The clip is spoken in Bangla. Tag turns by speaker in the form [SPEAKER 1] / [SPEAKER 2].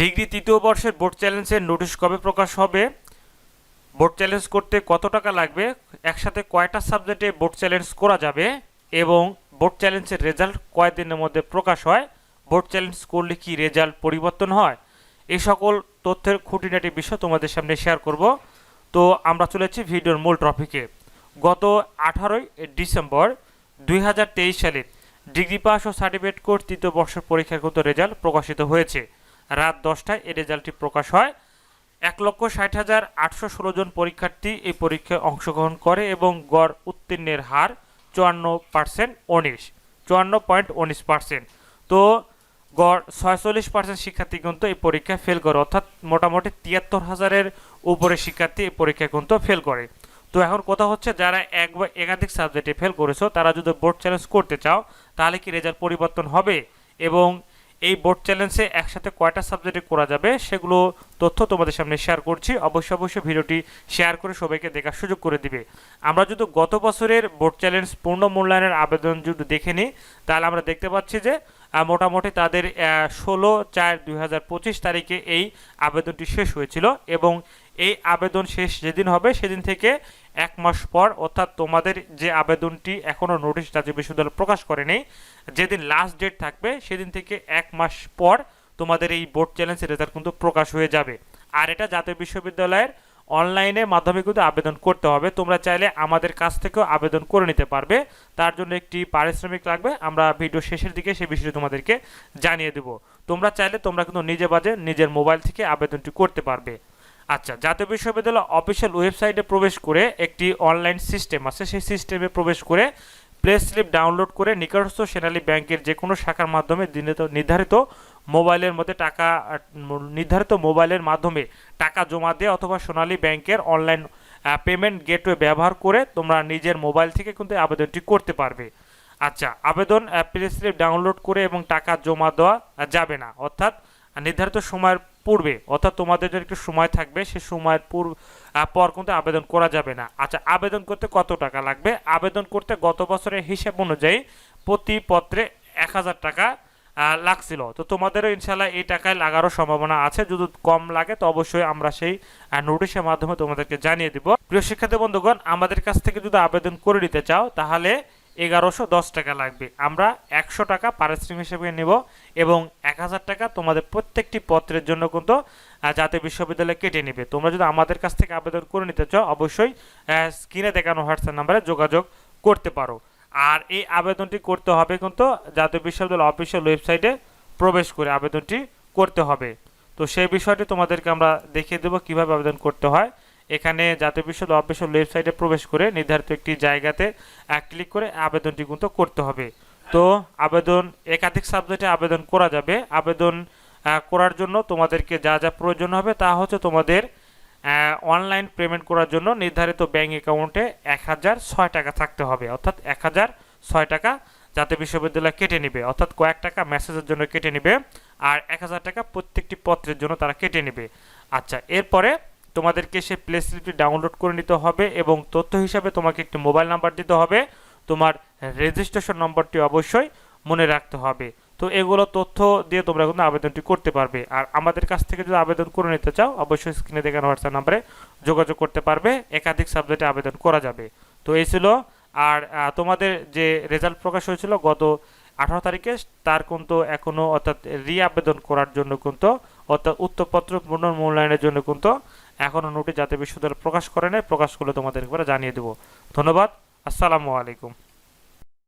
[SPEAKER 1] ডিগ্রি তৃতীয় বর্ষের বোর্ড চ্যালেঞ্জের নোটিশ কবে প্রকাশ হবে? বোর্ড চ্যালেঞ্জ করতে কত টাকা লাগবে? একসাথে কয়টা সাবজেক্টে বোর্ড চ্যালেঞ্জ করা যাবে? এবং বোর্ড চ্যালেঞ্জের রেজাল্ট কয়দিনের মধ্যে প্রকাশ হয়? বোর্ড চ্যালেঞ্জ করলে কি রেজাল্ট পরিবর্তন হয়? এই সকল তথ্যের খুঁটিনাটি বিষয় তোমাদের সামনে শেয়ার করব। তো আমরা চলেছি ভিডিওর মূল টপিকে। গত আঠারোই ডিসেম্বর দুই হাজার তেইশ সালে ডিগ্রি পাস ও সার্টিফিকেট কোর্স তৃতীয় বর্ষের পরীক্ষার রেজাল্ট প্রকাশিত হয়েছে। রাত দশটায় এই রেজাল্টটি প্রকাশ হয়। এক লক্ষ ষাট হাজার আটশো ষোলো জন পরীক্ষার্থী এই পরীক্ষায় অংশগ্রহণ করে এবং গড় উত্তীর্ণের হার চুয়ান্ন পার্সেন্ট উনিশ, চুয়ান্ন পয়েন্ট উনিশ পার্সেন্ট। তো গড় ছয়চল্লিশ পার্সেন্ট শিক্ষার্থী কিন্তু এই পরীক্ষায় ফেল করে, অর্থাৎ মোটামুটি তিয়াত্তর হাজারের উপরে শিক্ষার্থী এই পরীক্ষায় কিন্তু ফেল করে। তো এখন কথা হচ্ছে, যারা এক বা একাধিক সাবজেক্টে ফেল করেছ, তারা যদি বোর্ড চ্যালেঞ্জ করতে চাও, তাহলে কি রেজাল্ট পরিবর্তন হবে? এবং এই বোর্ড চ্যালেঞ্জে একসাথে কয়টা সাবজেক্টে করা যাবে সেগুলো তথ্য তোমাদের সামনে শেয়ার করছি। অবশ্যই অবশ্যই ভিডিওটি শেয়ার করে সবাইকে দেখার সুযোগ করে দিবে। আমরা যদি গত বছরের বোর্ড চ্যালেঞ্জ পূর্ণ মূল্যায়নের আবেদন যদি দেখে নিই, তাহলে আমরা দেখতে পাচ্ছি যে মোটামুটি তাদের ষোলো চার দুই তারিখে এই আবেদনটি শেষ হয়েছিল এবং এই আবেদন শেষ যেদিন হবে, সেদিন থেকে এক মাস পর, অর্থাৎ তোমাদের যে আবেদনটি এখনও নোটিশ রাজ্য বিশ্ববিদ্যালয় প্রকাশ করেনি, যেদিন লাস্ট ডেট থাকবে, সেদিন থেকে এক মাস পর তোমাদের এই বোর্ড চ্যালেঞ্জের রেজাল্ট কিন্তু প্রকাশ হয়ে যাবে। আর এটা জাতীয় বিশ্ববিদ্যালয়ের অনলাইনে মাধ্যমে কিন্তু আবেদন করতে হবে। তোমরা চাইলে আমাদের কাছ থেকেও আবেদন করে নিতে পারবে। তার জন্য একটি পারিশ্রমিক লাগবে। আমরা ভিডিও শেষের দিকে সে বিষয়টি তোমাদেরকে জানিয়ে দেব। তোমরা চাইলে তোমরা কিন্তু নিজে বাজে নিজের মোবাইল থেকে আবেদনটি করতে পারবে। আচ্ছা জাতীয় বিশ্ববিদ্যালয় অফিসিয়াল ওয়েবসাইটে প্রবেশ করে একটি অনলাইন সিস্টেম আছে। সেই সিস্টেমে প্রবেশ করে প্লে স্লিপ ডাউনলোড করে নিকটস্থ সেনালী ব্যাংকের যে কোনো শাখার মাধ্যমে নির্ধারিত মোবাইলের মধ্যে টাকা, নির্ধারিত মোবাইলের মাধ্যমে টাকা জমা দিয়ে অথবা সোনালী ব্যাংকের অনলাইন পেমেন্ট গেটওয়ে ব্যবহার করে তোমরা নিজের মোবাইল থেকে কিন্তু আবেদনটি করতে পারবে। আচ্ছা আবেদন প্লে স্লিপ ডাউনলোড করে এবং টাকা জমা দেওয়া যাবে না। অর্থাৎ নির্ধারিত সময়ের পূর্বে, অর্থাৎ তোমাদের যে একটু সময় থাকবে, সে সময়ের পূর্ব পর কিন্তু আবেদন করা যাবে না। আচ্ছা আবেদন করতে কত টাকা লাগবে? আবেদন করতে গত বছরের হিসাব অনুযায়ী প্রতি পত্রে এক হাজার টাকা লাগছিল। তো তোমাদেরও ইনশাল্লাহ এই টাকায় লাগারও সম্ভাবনা আছে। যদি কম লাগে, তো অবশ্যই আমরা সেই নোটিশের মাধ্যমে তোমাদেরকে জানিয়ে দিব। প্রিয় শিক্ষার্থী বন্ধুগণ, আমাদের কাছ থেকে যদি আবেদন করে নিতে চাও, তাহলে এগারোশো দশ টাকা লাগবে। আমরা একশো টাকা পারিশ্রমিক হিসেবে নেব এবং এক হাজার টাকা তোমাদের প্রত্যেকটি পত্রের জন্য কিন্তু জাতীয় বিশ্ববিদ্যালয় কেটে নেবে। তোমরা যদি আমাদের কাছ থেকে আবেদন করে নিতে চাও, অবশ্যই স্ক্রিনে দেখানো হোয়াটসঅ্যাপ নাম্বারে যোগাযোগ করতে পারো। আর এই আবেদনটি করতে হবে কিন্তু জাতীয় বিশ্ববিদ্যালয় অফিসিয়াল ওয়েবসাইটে প্রবেশ করে আবেদনটি করতে হবে। তো সেই বিষয়টি তোমাদেরকে আমরা দেখিয়ে দেবো কীভাবে আবেদন করতে হয়। এখানে জাতীয় বিশ্ববিদ্যালয় অফিসিয়াল ওয়েবসাইটে প্রবেশ করে নির্ধারিত একটি জায়গাতে ক্লিক করে আবেদনটি কিন্তু করতে হবে। তো আবেদন একাধিক সাবজেক্টে আবেদন করা যাবে। আবেদন করার জন্য তোমাদেরকে যা যা প্রয়োজন হবে তা হচ্ছে তোমাদের অনলাইন পেমেন্ট করার জন্য নির্ধারিত ব্যাঙ্ক অ্যাকাউন্টে এক হাজার ছয় টাকা থাকতে হবে। অর্থাৎ এক হাজার ছয় টাকা জাতীয় বিশ্ববিদ্যালয় কেটে নেবে। অর্থাৎ কয়েক টাকা মেসেজের জন্য কেটে নেবে আর এক হাজার টাকা প্রত্যেকটি পত্রের জন্য তারা কেটে নেবে। আচ্ছা এরপরে তোমাদেরকে সেই প্লে স্লিপটি ডাউনলোড করে নিতে হবে এবং তথ্য হিসাবে তোমাকে একটি মোবাইল নাম্বার দিতে হবে। তোমার রেজিস্ট্রেশন নম্বরটি অবশ্যই মনে রাখতে হবে। তো এগুলো তথ্য দিয়ে তোমরা কিন্তু আবেদনটি করতে পারবে। আর আমাদের কাছ থেকে যদি আবেদন করে নিতে চাও, অবশ্যই স্ক্রিনে দেখানো হোয়াটসঅ্যাপ নাম্বারে যোগাযোগ করতে পারবে। একাধিক সাবজেক্টে আবেদন করা যাবে। তো এই ছিল। আর তোমাদের যে রেজাল্ট প্রকাশ হয়েছিল গত আঠারো তারিখে, তার কিন্তু এখনও অর্থাৎ রি আবেদন করার জন্য কিন্তু অর্থাৎ উত্তরপত্র পুনর্মূল্যায়নের জন্য কিন্তু এখনও নোটিশ জাতীয় বিশ্ববিদ্যালয় প্রকাশ করে নেয় প্রকাশ করলে তোমাদের একবারে জানিয়ে দেবো। ধন্যবাদ, আসসালামু আলাইকুম।